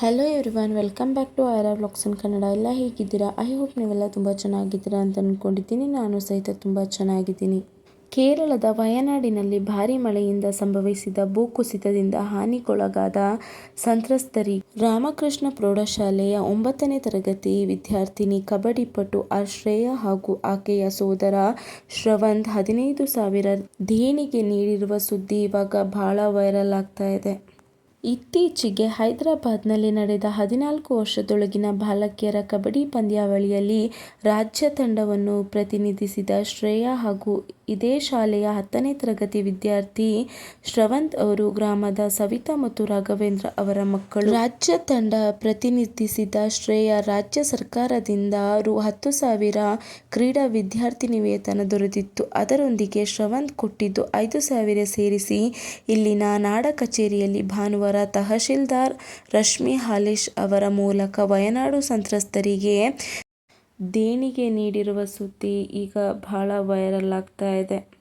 Hello everyone welcome back to our vlogs in Kannada ಎಲ್ಲ ಹೇಗಿದ್ದೀರಾ? I hope ನೀವೆಲ್ಲ ತುಂಬ ಚೆನ್ನಾಗಿದ್ದೀರಾ ಅಂತ ಅಂದ್ಕೊಂಡಿದ್ದೀನಿ ನಾನು ಸಹಿತ ತುಂಬ ಚೆನ್ನಾಗಿದ್ದೀನಿ. ಕೇರಳದ ವಯನಾಡಿನಲ್ಲಿ ಭಾರಿ ಮಳೆಯಿಂದ ಸಂಭವಿಸಿದ ಭೂಕುಸಿತದಿಂದ ಹಾನಿಗೊಳಗಾದ ಸಂತ್ರಸ್ತರಿ ರಾಮಕೃಷ್ಣ ಪ್ರೌಢಶಾಲೆಯ ಒಂಬತ್ತನೇ ತರಗತಿ ವಿದ್ಯಾರ್ಥಿನಿ ಕಬಡ್ಡಿ ಪಟು ಆಶ್ರಯ ಹಾಗೂ ಆಕೆಯ ಸೋದರ ಶ್ರವಂತ್ ಹದಿನೈದು ಸಾವಿರ ದೇಣಿಗೆ ನೀಡಿರುವ ಸುದ್ದಿ ಇವಾಗ ಬಹಳ ವೈರಲ್ ಆಗ್ತಾ ಇದೆ. ಇತ್ತೀಚೆಗೆ ಹೈದರಾಬಾದ್ನಲ್ಲಿ ನಡೆದ ಹದಿನಾಲ್ಕು ವರ್ಷದೊಳಗಿನ ಬಾಲಕಿಯರ ಕಬಡ್ಡಿ ಪಂದ್ಯಾವಳಿಯಲ್ಲಿ ರಾಜ್ಯ ತಂಡವನ್ನು ಪ್ರತಿನಿಧಿಸಿದ ಶ್ರೇಯಾ ಹಾಗೂ ಇದೇ ಶಾಲೆಯ ಹತ್ತನೇ ತರಗತಿ ವಿದ್ಯಾರ್ಥಿ ಶ್ರವಂತ್ ಅವರು ಗ್ರಾಮದ ಸವಿತಾ ಮತ್ತು ರಾಘವೇಂದ್ರ ಅವರ ಮಕ್ಕಳು. ರಾಜ್ಯ ತಂಡ ಪ್ರತಿನಿಧಿಸಿದ ಶ್ರೇಯಾ ರಾಜ್ಯ ಸರ್ಕಾರದಿಂದ ರು ಹತ್ತು ಸಾವಿರ ಕ್ರೀಡಾ ವಿದ್ಯಾರ್ಥಿನಿ ವೇತನ ದೊರೆತಿತ್ತು. ಅದರೊಂದಿಗೆ ಶ್ರವಂತ್ ಕೊಟ್ಟಿದ್ದು ಐದು ಸಾವಿರ ಸೇರಿಸಿ ಇಲ್ಲಿನ ನಾಡ ಕಚೇರಿಯಲ್ಲಿ ಭಾನುವಾರ ತಹಶೀಲ್ದಾರ್ ರಶ್ಮಿ ಹಾಲೇಶ್ ಅವರ ಮೂಲಕ ವಯನಾಡು ಸಂತ್ರಸ್ತರಿಗೆ ದೇಣಿಗೆ ನೀಡಿರುವ ಸುದ್ದಿ ಈಗ ಬಹಳ ವೈರಲ್ ಆಗ್ತಾ ಇದೆ.